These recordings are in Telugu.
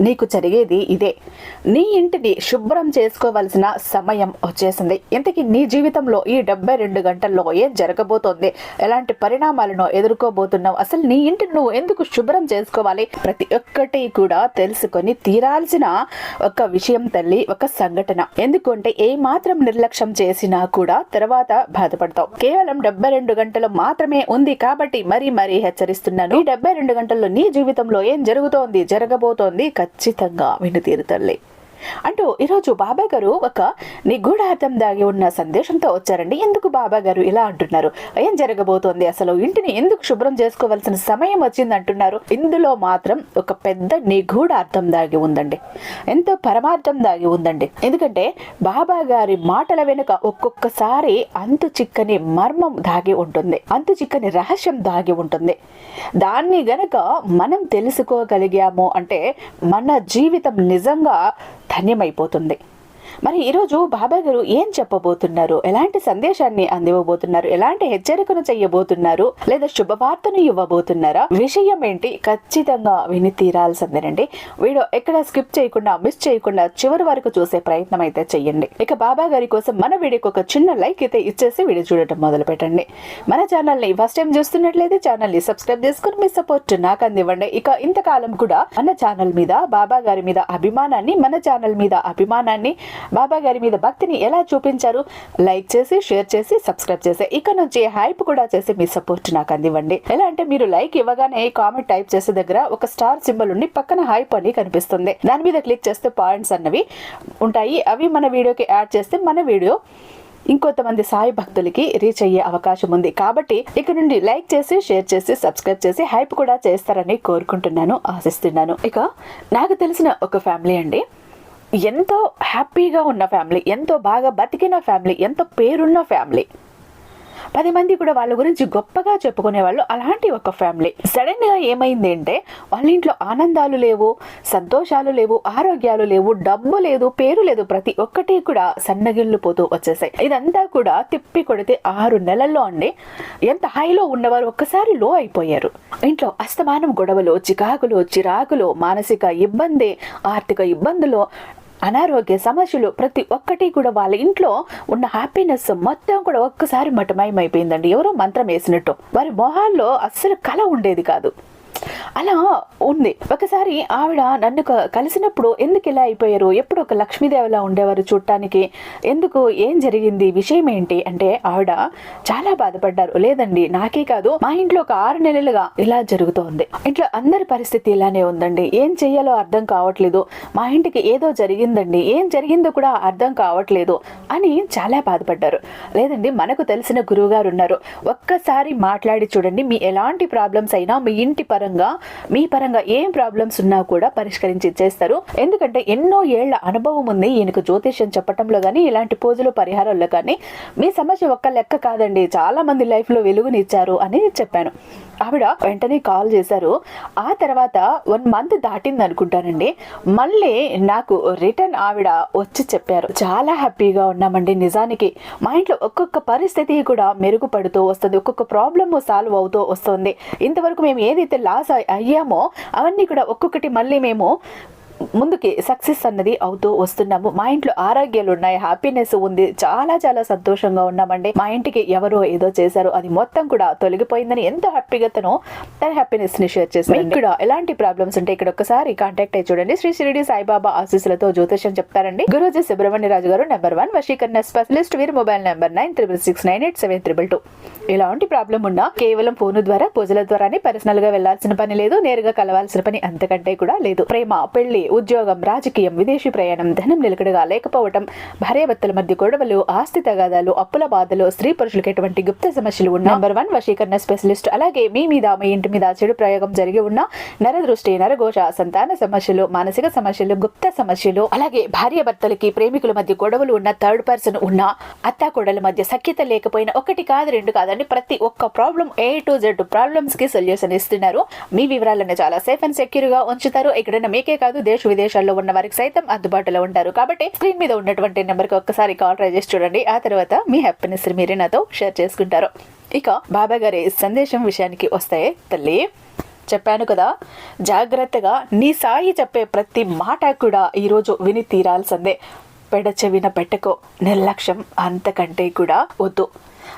నీకు జరిగేది ఇదే. నీ ఇంటిని శుభ్రం చేసుకోవలసిన సమయం వచ్చేసింది. ఇంతకీ నీ జీవితంలో ఈ డెబ్బై రెండు గంటల్లో ఏం జరగబోతోంది? ఎలాంటి పరిణామాలను ఎదుర్కోబోతున్నావు? అసలు నీ ఇంటిని నువ్వు ఎందుకు శుభ్రం చేసుకోవాలి? ప్రతి ఒక్కటి కూడా తెలుసుకొని తీరాల్సిన ఒక విషయం తల్లి ఒక సంఘటన. ఎందుకంటే ఏ మాత్రం నిర్లక్ష్యం చేసినా కూడా తర్వాత బాధపడతావు. కేవలం డెబ్బై రెండు గంటలు మాత్రమే ఉంది కాబట్టి మరీ మరీ హెచ్చరిస్తున్నాను. ఈ డెబ్బై రెండు గంటల్లో నీ జీవితంలో ఏం జరుగుతోంది జరగబోతోంది ఖచ్చితంగా విని తీరుతల్లి అంటూ ఈరోజు బాబా గారు ఒక నిగూఢార్థం దాగి ఉన్న సందేశంతో వచ్చారండి. ఎందుకు బాబా గారు ఇలా అంటున్నారు? ఏం జరగబోతోంది అసలు? ఇంటిని ఎందుకు శుభ్రం చేసుకోవాల్సిన సమయం వచ్చింది అంటున్నారు. ఇందులో మాత్రం ఒక పెద్ద నిగూఢ అర్థం దాగి ఉందండి. ఎంతో పరమార్థం దాగి ఉందండి. ఎందుకంటే బాబా గారి మాటల వెనుక ఒక్కొక్కసారి అంతు చిక్కని మర్మం దాగి ఉంటుంది. అంతు చిక్కని రహస్యం దాగి ఉంటుంది. దాన్ని గనక మనం తెలుసుకోగలిగాము అంటే మన జీవితం నిజంగా ధన్యమైపోతుంది. మరి ఈరోజు బాబా గారు ఏం చెప్పబోతున్నారు? ఎలాంటి సందేశాన్ని అందివ్వబోతున్నారు? ఎలాంటి హెచ్చరికను చెయ్యబోతున్నారు? లేదా శుభవార్తను ఇవ్వబోతున్నారా? విషయం ఏంటి? ఖచ్చితంగా విని తీరాల్సిందేనండి. వీడియో ఎక్కడ స్కిప్ చేయకుండా మిస్ చేయకుండా చివరి వరకు చూసే ప్రయత్నం అయితే చెయ్యండి. ఇక బాబా గారి కోసం మన వీడియోకి ఒక చిన్న లైక్ అయితే ఇచ్చేసి వీడియో చూడటం మొదలు పెట్టండి మన ఛానల్ని ఫస్ట్ టైం చూస్తున్నట్లయితే ఛానల్ని సబ్స్క్రైబ్ చేసుకుని మీ సపోర్ట్ నాకు అందివ్వండి. ఇక ఇంతకాలం కూడా మన ఛానల్ మీద బాబా గారి మీద అభిమానాన్ని మన ఛానల్ మీద అభిమానాన్ని బాబా గారి మీద భక్తిని ఎలా చూపించారు? లైక్ చేసి షేర్ చేసి సబ్స్క్రైబ్ చేసి. ఇక నుంచి హైప్ కూడా చేసి మీ సపోర్ట్ నాకు అందివ్వండి. ఎలా అంటే మీరు లైక్ ఇవ్వగానే కామెంట్ టైప్ చేసే దగ్గర ఒక స్టార్ సింబల్ ఉండి పక్కన హైప్ అని కనిపిస్తుంది. దాని మీద క్లిక్ చేస్తే పాయింట్స్ అన్నవి ఉంటాయి. అవి మన వీడియోకి యాడ్ చేస్తే మన వీడియో ఇంకొంతమంది సాయి భక్తులకి రీచ్ అయ్యే అవకాశం ఉంది. కాబట్టి ఇక నుండి లైక్ చేసి షేర్ చేసి సబ్స్క్రైబ్ చేసి హైప్ కూడా చేస్తారని కోరుకుంటున్నాను ఆశిస్తున్నాను. ఇక నాకు తెలిసిన ఒక ఫ్యామిలీ అండి. ఎంతో హ్యాపీగా ఉన్న ఫ్యామిలీ ఎంతో బాగా బతికిన ఫ్యామిలీ ఎంతో పేరున్న ఫ్యామిలీ. పది మంది కూడా వాళ్ళ గురించి గొప్పగా చెప్పుకునే వాళ్ళు అలాంటి ఒక ఫ్యామిలీ. సడన్గా ఏమైంది అంటే వాళ్ళ ఇంట్లో ఆనందాలు లేవు సంతోషాలు లేవు ఆరోగ్యాలు లేవు డబ్బు లేదు పేరు లేదు ప్రతి ఒక్కటి కూడా సన్నగిళ్ళు పోతూ వచ్చేసాయి. ఇదంతా కూడా తిప్పి కొడితే ఆరు నెలల్లో అండి ఎంత హైలో ఉన్నవారు ఒక్కసారి లో అయిపోయారు. ఇంట్లో అస్తమానం గొడవలు చికాకులు చిరాకులు మానసిక ఇబ్బంది ఆర్థిక ఇబ్బందులు అనారోగ్య సమస్యలు ప్రతి ఒక్కటి కూడా వాళ్ళ ఇంట్లో ఉన్న హ్యాపీనెస్ మొత్తం కూడా ఒక్కసారి మటమయమైపోయిందండి ఎవరో మంత్రం వేసినట్టు. వారి మొహాల్లో అస్సలు కళ ఉండేది కాదు. అలా ఉంది. ఒకసారి ఆవిడ నన్ను కలిసినప్పుడు ఎందుకు ఇలా అయిపోయారు? ఎప్పుడు ఒక లక్ష్మీదేవిలా ఉండేవారు చూడటానికి? ఎందుకు? ఏం జరిగింది? విషయం ఏంటి? అంటే ఆవిడ చాలా బాధపడ్డారు. లేదండి నాకే కాదు మా ఇంట్లో ఒక ఆరు నెలలుగా ఇలా జరుగుతోంది. ఇంట్లో అందరి పరిస్థితి ఇలానే ఉందండి. ఏం చెయ్యాలో అర్థం కావట్లేదు. మా ఇంటికి ఏదో జరిగిందండి. ఏం జరిగిందో కూడా అర్థం కావట్లేదు అని చాలా బాధపడ్డారు. లేదండి మనకు తెలిసిన గురువు గారు ఉన్నారు. ఒక్కసారి మాట్లాడి చూడండి మీ ఎలాంటి ప్రాబ్లమ్స్ అయినా మీ ఇంటి పరంగా మీ పరంగా ఏం ప్రాబ్లమ్స్ ఉన్నా కూడా పరిష్కరించి ఇచ్చేస్తారు. ఎందుకంటే ఎన్నో ఏళ్ళ అనుభవం ఉంది ఈయనకు జ్యోతిష్యం చెప్పటంలో కానీ ఇలాంటి పూజలు పరిహారాల్లో కానీ. మీ సమస్య ఒక్క లెక్క కాదండి. చాలా మంది లైఫ్లో వెలుగునిచ్చారు అని చెప్పాను. ఆవిడ వెంటనే కాల్ చేశారు. ఆ తర్వాత వన్ మంత్ దాటింది అనుకుంటానండి. మళ్ళీ నాకు రిటర్న్ ఆవిడ వచ్చి చెప్పారు. చాలా హ్యాపీగా ఉన్నామండి నిజానికి. మా ఇంట్లో ఒక్కొక్క పరిస్థితి కూడా మెరుగుపడుతూ వస్తుంది. ఒక్కొక్క ప్రాబ్లమ్ సాల్వ్ అవుతూ వస్తుంది. ఇంతవరకు మేము ఏదైతే లాస్ అయ్యామో అవన్నీ కూడా ఒక్కొక్కటి మళ్ళీ మేము ముందుకి సక్సెస్ అన్నది అవుతూ వస్తున్నాము. మా ఇంట్లో ఆరోగ్యాలు ఉన్నాయి హ్యాపీనెస్ ఉంది. చాలా చాలా సంతోషంగా ఉన్నామండి. మా ఇంటికి ఎవరో ఏదో చేశారు. అది మొత్తం కూడా తొలగిపోయిందని ఎంతో హ్యాపీగా తను తన హ్యాపీనెస్ని షేర్ చేశారు ఇక్కడ ఎలాంటి ప్రాబ్లమ్స్ ఉంటే ఇక్కడ ఒకసారి కాంటాక్ట్ అయ్యి చూడండి. శ్రీ షిరిడి సాయిబాబా ఆశీస్సులతో జ్యోతిష్యం చెప్తారండి. గురుజీ సుబ్రహ్మణ్య రాజు గారు నెంబర్ వన్ వశీకరణ స్పెషలిస్ట్ వీరి mobile number nine triple six nine eight seven triple two ఎలాంటి ప్రాబ్లం ఉన్నా కేవలం ఫోన్ ద్వారా పూజల ద్వారానే పర్సనల్గా వెళ్ళాల్సిన పని లేదు. నేరుగా కలవాల్సిన పని అంతకంటే కూడా లేదు. ప్రేమ పెళ్ళి ఉద్యోగం రాజకీయం విదేశీ ప్రయాణం ధనం నిలకడగా లేకపోవటం భార్యాభర్తల మధ్య గొడవలు ఆస్తి తగాదాలు అప్పుల బాధలు స్త్రీ పురుషులకు ఎటువంటి గుప్త సమస్యలు ఉన్న నంబర్ వన్ వశీకరణ స్పెషలిస్ట్. అలాగే మీ మీద మీ ఇంటి మీద చెడు ప్రయోగం జరిగి ఉన్న నరదృష్టి నరఘోష సంతాన సమస్యలు మానసిక సమస్యలు గుప్త సమస్యలు అలాగే భార్యాభర్తలకి ప్రేమికుల మధ్య గొడవలు ఉన్న థర్డ్ పర్సన్ ఉన్న అత్త కోడల మధ్య సఖ్యత లేకపోయినా ఒకటి కాదు రెండు కాదండి ప్రతి ఒక్క ప్రాబ్లం ఏ టు జెడ్ ప్రాబ్లమ్స్కి సొల్యూషన్ ఇస్తున్నారు. మీ వివరాలను చాలా సేఫ్ అండ్ సెక్యూర్గా ఉంచుతారు. ఎక్కడైనా మీకే కాదు దేశ విదేశాల్లో ఉన్న వారికి సైతం అందుబాటులో ఉంటారు. కాబట్టి స్క్రీన్ మీద ఉన్నటువంటి నెంబర్కి ఒక్కసారి కాల్ ట్రై చేసి చూడండి. ఆ తర్వాత మీ హ్యాపీనెస్ మీరే నాతో షేర్ చేసుకుంటారు. ఇక బాబా గారి సందేశం విషయానికి వస్తే తల్లి చెప్పాను కదా జాగ్రత్తగా నీ సాయి చెప్పే ప్రతి మాట కూడా ఈరోజు విని తీరాల్సిందే. పెడచెవిన పెట్టకో నిర్లక్ష్యం అంతకంటే కూడా వద్దు.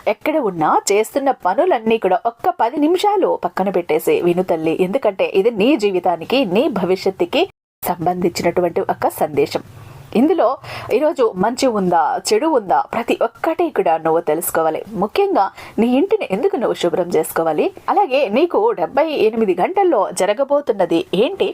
ఎక్కడ ఉన్నా చేస్తున్న పనులన్నీ కూడా ఒక్క పది నిమిషాలు పక్కన పెట్టేసి విను తల్లి. ఎందుకంటే ఇది నీ జీవితానికి నీ భవిష్యత్తుకి సంబంధించినటువంటి ఒక సందేశం. ఇందులో ఈరోజు మంచి ఉందా చెడు ఉందా ప్రతి ఒక్కటి కూడా నువ్వు తెలుసుకోవాలి. ముఖ్యంగా నీ ఇంటిని ఎందుకు నువ్వు శుభ్రం చేసుకోవాలి? అలాగే నీకు డెబ్బై ఎనిమిది గంటల్లో జరగబోతున్నది ఏంటి?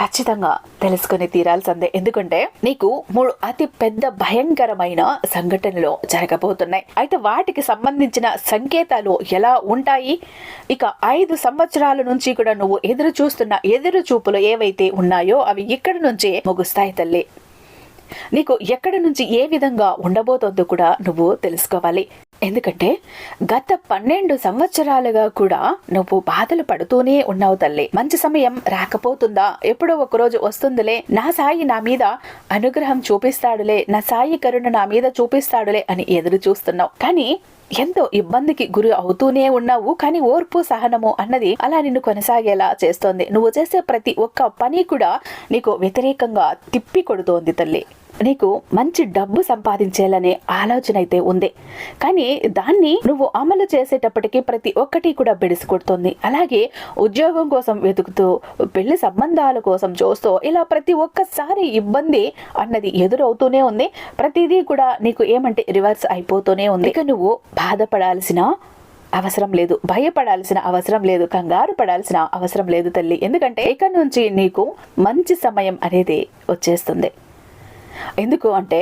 ఖచ్చితంగా తెలుసుకుని తీరాల్సిందే. ఎందుకంటే నీకు మూడు అతి పెద్ద భయంకరమైన సంఘటనలు జరగబోతున్నాయి. అయితే వాటికి సంబంధించిన సంకేతాలు ఎలా ఉంటాయి? ఇక ఐదు సంవత్సరాల నుంచి కూడా నువ్వు ఎదురు చూస్తున్న ఎదురు చూపులు ఏవైతే ఉన్నాయో అవి ఇక్కడ నుంచే ముగుస్తాయి తల్లి. నీకు ఎక్కడి నుంచి ఏ విధంగా ఉండబోతోందో కూడా నువ్వు తెలుసుకోవాలి. ఎందుకంటే గత పన్నెండు సంవత్సరాలుగా కూడా నువ్వు బాధలు పడుతూనే ఉన్నావు తల్లి. మంచి సమయం రాకపోతుందా? ఎప్పుడో ఒకరోజు వస్తుందిలే. నా సాయి నా మీద అనుగ్రహం చూపిస్తాడులే. నా సాయి కరుణ నా మీద చూపిస్తాడులే అని ఎదురు చూస్తున్నావు. కానీ ఎంతో ఇబ్బందికి గురి అవుతూనే ఉన్నావు కానీ ఓర్పు సహనము అన్నది అలా నిన్ను కొనసాగేలా చేస్తోంది. నువ్వు చేసే ప్రతి ఒక్క పని కూడా నీకు వ్యతిరేకంగా తిప్పి కొడుతోంది తల్లి. నీకు మంచి డబ్బు సంపాదించేయాలనే ఆలోచన అయితే ఉంది. కానీ దాన్ని నువ్వు అమలు చేసేటప్పటికి ప్రతి ఒక్కటి కూడా బెడిసికొడుతుంది. అలాగే ఉద్యోగం కోసం వెతుకుతూ పెళ్ళి సంబంధాల కోసం చూస్తూ ఇలా ప్రతి ఒక్కసారి ఇబ్బంది అన్నది ఎదురవుతూనే ఉంది. ప్రతిదీ కూడా నీకు ఏమంటే రివర్స్ అయిపోతూనే ఉంది. ఇక నువ్వు బాధపడాల్సిన అవసరం లేదు. భయపడాల్సిన అవసరం లేదు. కంగారు పడాల్సిన అవసరం లేదు తల్లి. ఎందుకంటే ఇక నుంచి నీకు మంచి సమయం అనేది వచ్చేస్తుంది. ఎందుకు అంటే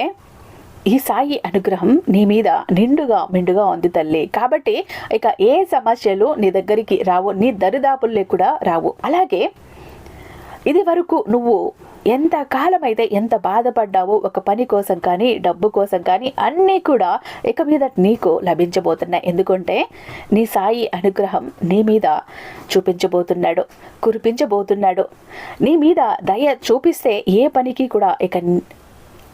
ఈ సాయి అనుగ్రహం నీ మీద నిండుగా మిండుగా ఉంది తల్లి. కాబట్టి ఇక ఏ సమస్యలు నీ దగ్గరికి రావు నీ దరిదాపుల్లే కూడా రావు. అలాగే ఇది వరకు నువ్వు ఎంత కాలమైతే ఎంత బాధపడ్డావో ఒక పని కోసం కానీ డబ్బు కోసం కానీ అన్నీ కూడా ఇక మీద నీకు లభించబోతున్నాయి. ఎందుకంటే నీ సాయి అనుగ్రహం నీ మీద చూపించబోతున్నాడు కురిపించబోతున్నాడు. నీ మీద దయ చూపిస్తే ఏ పనికి కూడా ఇక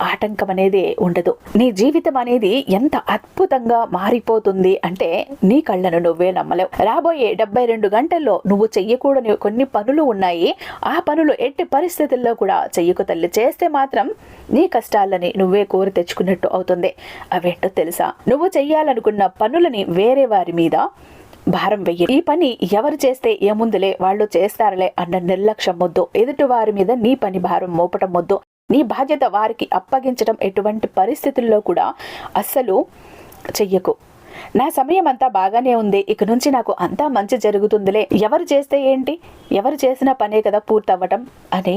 ఆటంకం అనేది ఉండదు. నీ జీవితం అనేది ఎంత అద్భుతంగా మారిపోతుంది అంటే నీ కళ్ళను నువ్వే నమ్మలేవు. రాబోయే డెబ్బై రెండు గంటల్లో నువ్వు చెయ్యకూడని కొన్ని పనులు ఉన్నాయి. ఆ పనులు ఎట్టి పరిస్థితుల్లో కూడా చెయ్యకు తల్లి. చేస్తే మాత్రం నీ కష్టాలని నువ్వే కోరి తెచ్చుకున్నట్టు అవుతుంది. అవేంటో తెలుసా? నువ్వు చెయ్యాలనుకున్న పనులని వేరే వారి మీద భారం వెయ్యి. ఈ పని ఎవరు చేస్తే ఏముందులే వాళ్ళు చేస్తారులే అన్న నిర్లక్ష్యం వద్దు. ఎదుటి వారి మీద నీ పని భారం మోపటం వద్దు. నీ బాధ్యత వారికి అప్పగించడం ఎటువంటి పరిస్థితుల్లో కూడా అస్సలు చెయ్యకు. నా సమయం అంతా బాగానే ఉంది. ఇక నుంచి నాకు అంతా మంచి జరుగుతుందిలే. ఎవరు చేస్తే ఏంటి? ఎవరు చేసిన పనే కదా పూర్తవ్వటం అనే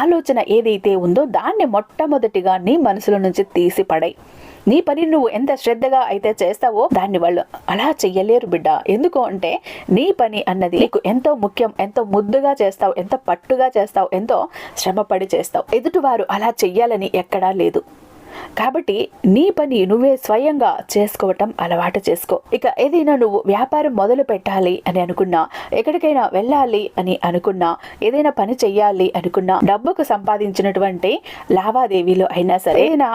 ఆలోచన ఏదైతే ఉందో దాన్ని మొట్టమొదటిగా నీ మనసులో నుంచి తీసి పడాయి నీ పని నువ్వు ఎంత శ్రద్ధగా అయితే చేస్తావో దాన్ని వాళ్ళు అలా చెయ్యలేరు బిడ్డ. ఎందుకు అంటే నీ పని అన్నది నీకు ఎంతో ముఖ్యం ఎంతో ముద్దుగా చేస్తావు ఎంత పట్టుగా చేస్తావు ఎంతో శ్రమపడి చేస్తావు. ఎదుటివారు అలా చెయ్యాలని ఎక్కడా లేదు. కాబట్టి నీ పని నువ్వే స్వయంగా చేసుకోవటం అలవాటు చేసుకో. ఇక ఏదైనా నువ్వు వ్యాపారం మొదలు పెట్టాలి అని అనుకున్నా ఎక్కడికైనా వెళ్ళాలి అని అనుకున్నా ఏదైనా పని చెయ్యాలి అనుకున్నా డబ్బుకు సంపాదించినటువంటి లావాదేవీలు అయినా సరే ఏదైనా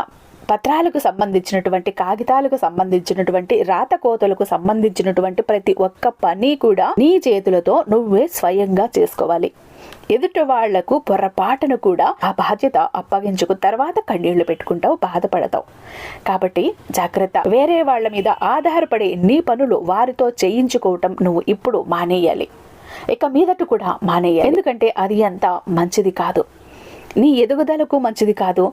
పత్రాలకు సంబంధించినటువంటి కాగితాలకు సంబంధించినటువంటి రాతకోతలకు సంబంధించినటువంటి ప్రతి ఒక్క పని కూడా నీ చేతులతో నువ్వే స్వయంగా చేసుకోవాలి. ఎదుటి వాళ్ళకు పొరపాటును కూడా ఆ బాధ్యత అప్పగించుకు తర్వాత కన్నీళ్ళు పెట్టుకుంటావు బాధపడతావు. కాబట్టి జాగ్రత్త. వేరే వాళ్ళ మీద ఆధారపడి నీ పనులు వారితో చేయించుకోవటం నువ్వు ఇప్పుడు మానేయాలి. ఇక మీదట కూడా మానేయాలి. ఎందుకంటే అది అంత మంచిది కాదు. నీ ఎదుగుదలకు మంచిది కాదు.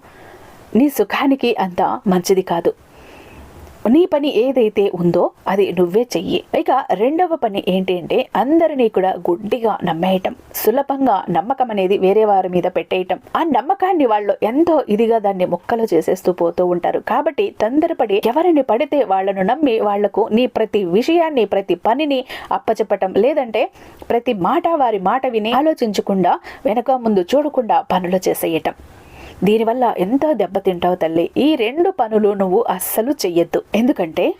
నీ సుఖానికి అంత మంచిది కాదు. నీ పని ఏదైతే ఉందో అది నువ్వే చెయ్యి. ఇక రెండవ పని ఏంటి అంటే అందరినీ కూడా గుడ్డిగా నమ్మేయటం సులభంగా నమ్మకం అనేది వేరే వారి మీద పెట్టేయటం. ఆ నమ్మకాన్ని వాళ్ళు ఎంతో ఇదిగా దాన్ని ముక్కలు చేసేస్తూ పోతూ ఉంటారు. కాబట్టి తొందరపడి ఎవరిని పడితే వాళ్ళను నమ్మి వాళ్ళకు నీ ప్రతి విషయాన్ని ప్రతి పనిని అప్పచెప్పటం లేదంటే ప్రతి మాట వారి మాట విని ఆలోచించకుండా వెనక ముందు చూడకుండా పనులు చేసేయటం. దీనివల్ల ఎంతో దెబ్బతింటావు తల్లి? ఈ రెండు పనులు నువ్వు అస్సలు చెయ్యొద్దు. ఎందుకంటే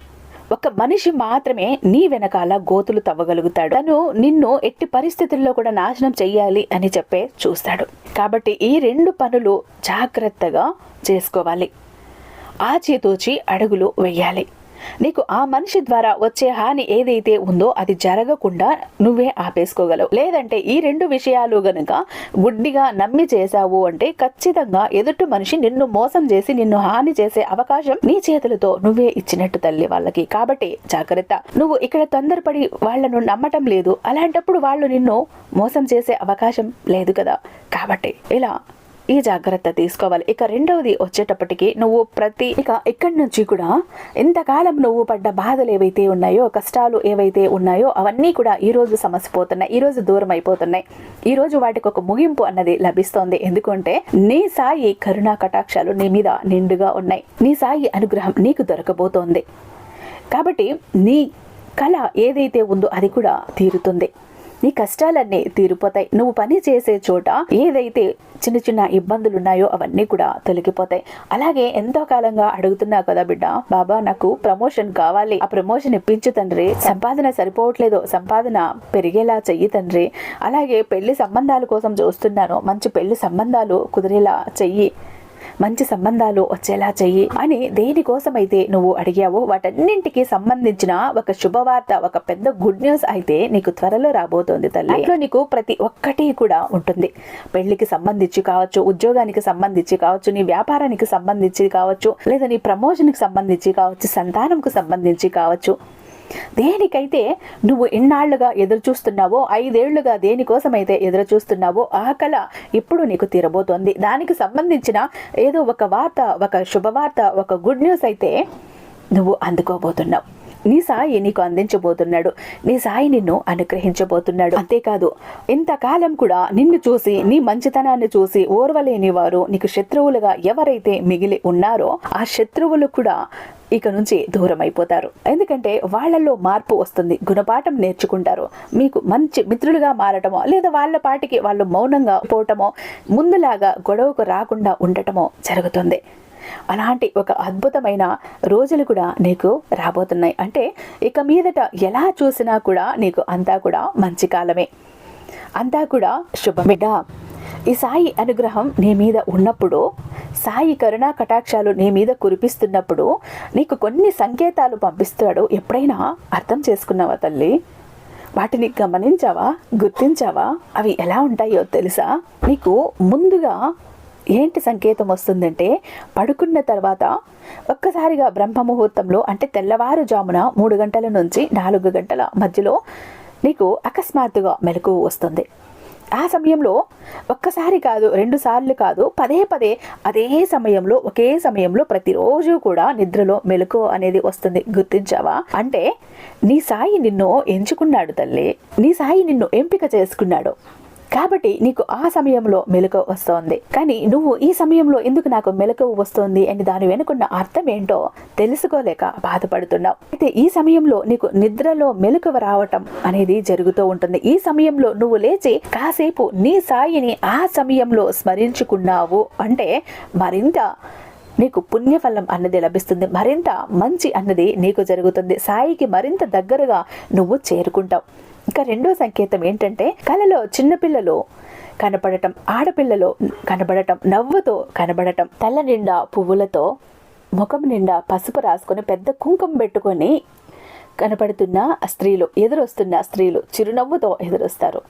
ఒక మనిషి మాత్రమే నీ వెనకాల గోతులు తవ్వగలుగుతాడు. తను నిన్ను ఎట్టి పరిస్థితుల్లో కూడా నాశనం చెయ్యాలి అని చెప్పే చూస్తాడు. కాబట్టి ఈ రెండు పనులు జాగ్రత్తగా చేసుకోవాలి. ఆచితూచి అడుగులు వెయ్యాలి నీకు ఆ మనిషి ద్వారా వచ్చే హాని ఏదైతే ఉందో అది జరగకుండా నువ్వే ఆపేసుకోగలవు. లేదంటే ఈ రెండు విషయాలు గనుక గుడ్డిగా నమ్మి చేశావు అంటే ఖచ్చితంగా ఎదుటి మనిషి నిన్ను మోసం చేసి నిన్ను హాని చేసే అవకాశం నీ చేతులతో నువ్వే ఇచ్చినట్టు తల్లి వాళ్ళకి. కాబట్టి జాగ్రత్త. నువ్వు ఇక్కడ తొందరపడి వాళ్ళను నమ్మటం లేదు. అలాంటప్పుడు వాళ్ళు నిన్ను మోసం చేసే అవకాశం లేదు కదా. కాబట్టి ఇలా ఈ జాగ్రత్త తీసుకోవాలి. ఇక రెండవది వచ్చేటప్పటికి నువ్వు ప్రతి ఇక ఇక్కడి నుంచి కూడా ఎంతకాలం నువ్వు పడ్డ బాధలు ఏవైతే ఉన్నాయో కష్టాలు ఏవైతే ఉన్నాయో అవన్నీ కూడా ఈ రోజు సమసిపోతున్నాయి. ఈరోజు దూరం అయిపోతున్నాయి. ఈ రోజు వాటికి ఒక ముగింపు అన్నది లభిస్తోంది. ఎందుకంటే నీ సాయి కరుణా కటాక్షాలు నీ మీద నిండుగా ఉన్నాయి. నీ సాయి అనుగ్రహం నీకు దొరకబోతోంది. కాబట్టి నీ కళ ఏదైతే ఉందో అది కూడా తీరుతుంది. నీ కష్టాలన్నీ తీరిపోతాయి. నువ్వు పని చేసే చోట ఏదైతే చిన్న చిన్న ఇబ్బందులు ఉన్నాయో అవన్నీ కూడా తొలగిపోతాయి. అలాగే ఎంతో కాలంగా అడుగుతున్నావు కదా బిడ్డ బాబా నాకు ప్రమోషన్ కావాలి. ఆ ప్రమోషన్ ఇప్పించు తండ్రి. సంపాదన సరిపోవట్లేదు. సంపాదన పెరిగేలా చెయ్యి తండ్రి. అలాగే పెళ్ళి సంబంధాల కోసం చూస్తున్నాను. మంచి పెళ్ళి సంబంధాలు కుదిరేలా చెయ్యి. మంచి సంబంధాలు వచ్చేలా చెయ్యి అని దేనికోసమైతే నువ్వు అడిగావో వాటన్నింటికి సంబంధించిన ఒక శుభవార్త ఒక పెద్ద గుడ్ న్యూస్ అయితే నీకు త్వరలో రాబోతోంది తల్లి. అందులో నీకు ప్రతి ఒక్కటి కూడా ఉంటుంది. పెళ్ళికి సంబంధించి కావచ్చు ఉద్యోగానికి సంబంధించి కావచ్చు నీ వ్యాపారానికి సంబంధించి కావచ్చు లేదా నీ ప్రమోషన్కి సంబంధించి కావచ్చు సంతానంకు సంబంధించి కావచ్చు దేనికైతే నువ్వు ఎన్నాళ్ళుగా ఎదురు చూస్తున్నావో ఐదేళ్ళుగా దేనికోసమైతే ఎదురు చూస్తున్నావో ఆ కళ ఇప్పుడు నీకు తీరబోతోంది. దానికి సంబంధించిన ఏదో ఒక వార్త ఒక శుభవార్త ఒక గుడ్ న్యూస్ అయితే నువ్వు అందుకోబోతున్నావు. నీ సాయి నీకు అందించబోతున్నాడు. నీ సాయి నిన్ను అనుగ్రహించబోతున్నాడు. అంతేకాదు ఇంతకాలం కూడా నిన్ను చూసి నీ మంచితనాన్ని చూసి ఓర్వలేని వారు నీకు శత్రువులుగా ఎవరైతే మిగిలి ఉన్నారో ఆ శత్రువులు కూడా ఇక నుంచి దూరం అయిపోతారు ఎందుకంటే వాళ్ళల్లో మార్పు వస్తుంది. గుణపాఠం నేర్చుకుంటారు. మీకు మంచి మిత్రులుగా మారటమో లేదా వాళ్ళ పాటికి వాళ్ళు మౌనంగా పోవటమో ముందులాగా గొడవకు రాకుండా ఉండటమో జరుగుతుంది. అలాంటి ఒక అద్భుతమైన రోజులు కూడా నీకు రాబోతున్నాయి. అంటే ఇక మీదట ఎలా చూసినా కూడా నీకు అంతా కూడా మంచి కాలమే. అంతా కూడా శుభమిడ ఈ సాయి అనుగ్రహం నీ మీద ఉన్నప్పుడు సాయి కరుణా కటాక్షాలు నీ మీద కురిపిస్తున్నప్పుడు నీకు కొన్ని సంకేతాలు పంపిస్తాడు. ఎప్పుడైనా అర్థం చేసుకున్నావా తల్లి? వాటిని గమనించావా? గుర్తించావా? అవి ఎలా ఉంటాయో తెలుసా? నీకు ముందుగా ఏంటి సంకేతం వస్తుందంటే పడుకున్న తర్వాత ఒక్కసారిగా బ్రహ్మ ముహూర్తంలో అంటే తెల్లవారుజామున మూడు గంటల నుంచి నాలుగు గంటల మధ్యలో నీకు అకస్మాత్తుగా మెలకు వస్తుంది. ఆ సమయంలో ఒక్కసారి కాదు రెండు సార్లు కాదు పదే పదే అదే సమయంలో ఒకే సమయంలో ప్రతిరోజు కూడా నిద్రలో మెలకు అనేది వస్తుంది. గుర్తించావా? అంటే నీ సాయి నిన్ను ఎంచుకున్నాడు తల్లి. నీ సాయి నిన్ను ఎంపిక చేసుకున్నాడు. కాబట్టి నీకు ఆ సమయంలో మెలకువ వస్తోంది. కానీ నువ్వు ఈ సమయంలో ఎందుకు నాకు మెలకువ వస్తోంది అని దాని వెనుకున్న అర్థం ఏంటో తెలుసుకోలేక బాధపడుతున్నావు. అయితే ఈ సమయంలో నీకు నిద్రలో మెలకువ రావటం అనేది జరుగుతూ ఉంటుంది. ఈ సమయంలో నువ్వు లేచి కాసేపు నీ సాయిని ఆ సమయంలో స్మరించుకున్నావు అంటే మరింత నీకు పుణ్యఫలం అన్నది లభిస్తుంది. మరింత మంచి అన్నది నీకు జరుగుతుంది. సాయికి మరింత దగ్గరగా నువ్వు చేరుకుంటావు. ఇంకా రెండో సంకేతం ఏంటంటే కళలో చిన్నపిల్లలు కనపడటం ఆడపిల్లలు కనబడటం నవ్వుతో కనబడటం తల నిండా పువ్వులతో ముఖం నిండా పసుపు రాసుకొని పెద్ద కుంకుమ పెట్టుకొని కనపడుతున్న స్త్రీలు ఎదురొస్తున్న స్త్రీలు చిరునవ్వుతో ఎదురొస్తారు.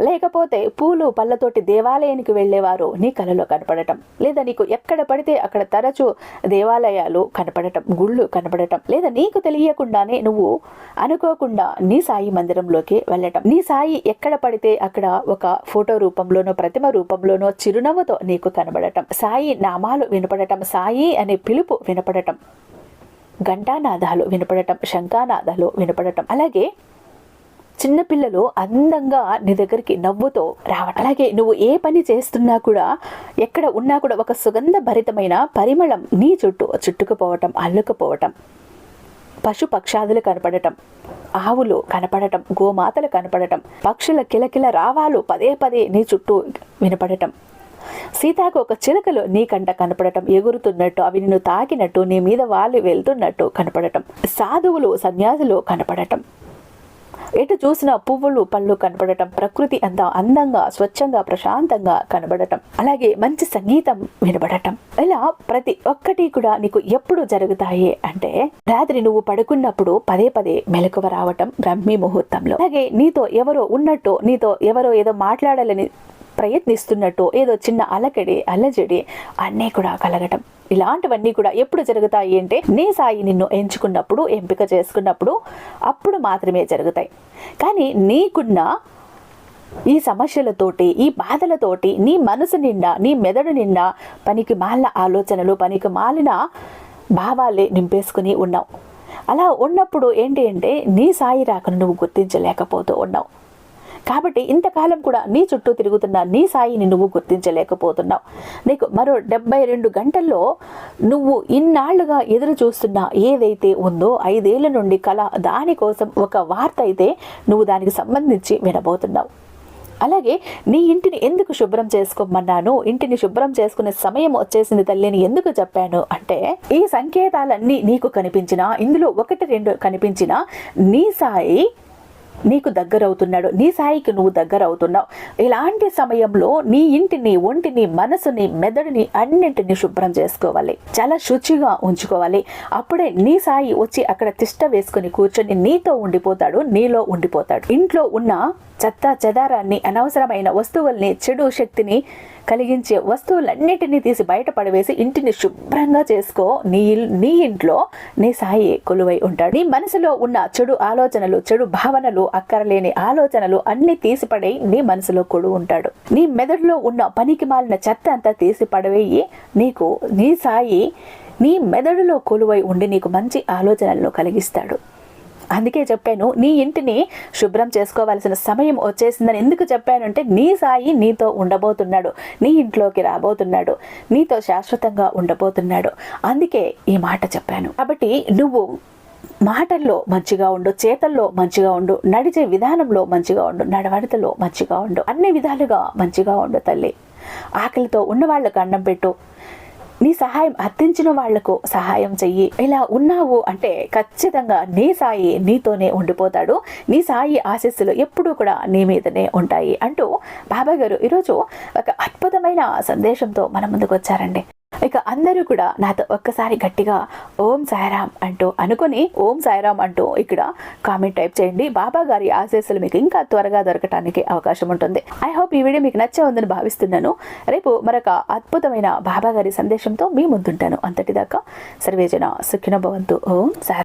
లేకపోతే పూలు పళ్ళతోటి దేవాలయానికి వెళ్ళేవారు నీ కలలో కనపడటం. లేదా నీకు ఎక్కడ పడితే అక్కడ తరచూ దేవాలయాలు కనపడటం గుళ్ళు కనపడటం. లేదా నీకు తెలియకుండానే నువ్వు అనుకోకుండా నీ సాయి మందిరంలోకి వెళ్ళటం. నీ సాయి ఎక్కడ పడితే అక్కడ ఒక ఫోటో రూపంలోనో ప్రతిమ రూపంలోనో చిరునవ్వుతో నీకు కనబడటం. సాయి నామాలు వినపడటం సాయి అనే పిలుపు వినపడటం. ఘంటానాదాలు వినపడటం శంఖానాదాలు వినపడటం. అలాగే చిన్నపిల్లలు అందంగా నీ దగ్గరికి నవ్వుతో రావటం. అలాగే నువ్వు ఏ పని చేస్తున్నా కూడా ఎక్కడ ఉన్నా కూడా ఒక సుగంధ భరితమైన పరిమళం నీ చుట్టూ చుట్టుకుపోవటం అల్లుకుపోవటం. పశు పక్షాదులు కనపడటం ఆవులు కనపడటం గోమాతలు కనపడటం పక్షుల కిలకిల రావాలు పదే పదే నీ చుట్టూ వినపడటం. సీతాకు ఒక చిలకలు నీ కంట కనపడటం ఎగురుతున్నట్టు అవి నిన్ను తాకినట్టు నీ మీద వాళ్ళు వెళ్తున్నట్టు కనపడటం. సాధువులు సన్యాసులు కనపడటం. ఎటు చూసిన పువ్వులు పళ్ళు కనపడటం ప్రకృతి అంతా అందంగా స్వచ్ఛంగా ప్రశాంతంగా కనబడటం. అలాగే మంచి సంగీతం వినబడటం. ఇలా ప్రతి ఒక్కటి కూడా నీకు ఎప్పుడు జరుగుతాయి అంటే రాత్రి నువ్వు పడుకున్నప్పుడు పదే పదే మెలకువ రావటం బ్రహ్మీ ముహూర్తంలో. అలాగే నీతో ఎవరో ఉన్నట్టు నీతో ఎవరో ఏదో మాట్లాడాలని ప్రయత్నిస్తున్నట్టు ఏదో చిన్న అలకడి అలజడి అన్నీ కూడా కలగటం. ఇలాంటివన్నీ కూడా ఎప్పుడు జరుగుతాయి అంటే నీ సాయి నిన్ను ఎంచుకున్నప్పుడు ఎంపిక చేసుకున్నప్పుడు అప్పుడు మాత్రమే జరుగుతాయి. కానీ నీకున్న ఈ సమస్యలతోటి ఈ బాధలతోటి నీ మనసు నిండా నీ మెదడు నిండా పనికి మాలిన ఆలోచనలు పనికి మాలిన భావాలే నింపేసుకుని ఉన్నావు. అలా ఉన్నప్పుడు ఏంటి అంటే నీ సాయి రాకను నువ్వు గుర్తించలేకపోతూ ఉన్నావు. కాబట్టి ఇంతకాలం కూడా నీ చుట్టూ తిరుగుతున్న నీ సాయిని నువ్వు గుర్తించలేకపోతున్నావు. నీకు మరో డెబ్బై రెండు గంటల్లో నువ్వు ఇన్నాళ్ళుగా ఎదురు చూస్తున్న ఏదైతే ఉందో ఐదేళ్ళ నుండి కళ దానికోసం ఒక వార్త అయితే నువ్వు దానికి సంబంధించి వినబోతున్నావు. అలాగే నీ ఇంటిని ఎందుకు శుభ్రం చేసుకోమన్నాను? ఇంటిని శుభ్రం చేసుకునే సమయం వచ్చేసింది తల్లిని ఎందుకు చెప్పాను? అంటే ఈ సంకేతాలన్నీ నీకు కనిపించినా ఇందులో ఒకటి రెండు కనిపించినా నీ సాయి నీకు దగ్గరవుతున్నాడు. నీ సాయికి నువ్వు దగ్గరవుతున్నావు. ఇలాంటి సమయంలో నీ ఇంటిని ఒంటిని మనసుని మెదడుని అన్నింటిని శుభ్రం చేసుకోవాలి. చాలా శుచిగా ఉంచుకోవాలి. అప్పుడే నీ సాయి వచ్చి అక్కడ తిష్ట వేసుకుని కూర్చొని నీతో ఉండిపోతాడు నీలో ఉండిపోతాడు. ఇంట్లో ఉన్న చెత్త చెదారాన్ని అనవసరమైన వస్తువుల్ని చెడు శక్తిని కలిగించే వస్తువులన్నిటినీ తీసి బయట పడవేసి ఇంటిని శుభ్రంగా చేసుకో. నీ నీ ఇంట్లో నీ సాయి కొలువై ఉంటాడు. నీ మనసులో ఉన్న చెడు ఆలోచనలు చెడు భావనలు అక్కరలేని ఆలోచనలు అన్ని తీసిపడే నీ మనసులో కొడు ఉంటాడు. నీ మెదడులో ఉన్న పనికి మాలిన చెత్త అంతా తీసి పడవేయి. నీకు నీ సాయి నీ మెదడులో కొలువై ఉండి నీకు మంచి ఆలోచనలను కలిగిస్తాడు. అందుకే చెప్పాను నీ ఇంటిని శుభ్రం చేసుకోవాల్సిన సమయం వచ్చేసిందని ఎందుకు చెప్పానంటే నీ సాయి నీతో ఉండబోతున్నాడు నీ ఇంట్లోకి రాబోతున్నాడు నీతో శాశ్వతంగా ఉండబోతున్నాడు. అందుకే ఈ మాట చెప్పాను. కాబట్టి నువ్వు మాటల్లో మంచిగా ఉండు చేతల్లో మంచిగా ఉండు నడిచే విధానంలో మంచిగా ఉండు నడవడితలో మంచిగా ఉండు అన్ని విధాలుగా మంచిగా ఉండు తల్లి. ఆకలితో ఉన్న వాళ్ళకు అన్నం పెట్టు నీ సహాయం అర్థించిన వాళ్ళకు సహాయం చెయ్యి. ఇలా ఉన్నావు అంటే ఖచ్చితంగా నీ సాయి నీతోనే ఉండిపోతాడు. నీ సాయి ఆశీస్సులు ఎప్పుడూ కూడా నీ మీదనే ఉంటాయి అంటూ బాబా గారు ఈరోజు ఒక అద్భుతమైన సందేశంతో మన ముందుకు వచ్చారండి. ఇక అందరూ కూడా నాతో ఒక్కసారి గట్టిగా ఓం సాయిరామ్ అంటూ అనుకుని ఓం సాయిరామ్ అంటూ ఇక్కడ కామెంట్ టైప్ చేయండి. బాబా గారి ఆశీస్సులు మీకు ఇంకా త్వరగా దొరకటానికి అవకాశం ఉంటుంది. ఐ హోప్ ఈ వీడియో మీకు నచ్చే ఉందని భావిస్తున్నాను. రేపు మరొక అద్భుతమైన బాబా గారి సందేశంతో మీ ముందుంటాను. అంతటిదాకా సర్వేజన సుఖిన భవంతు. ఓం సాయి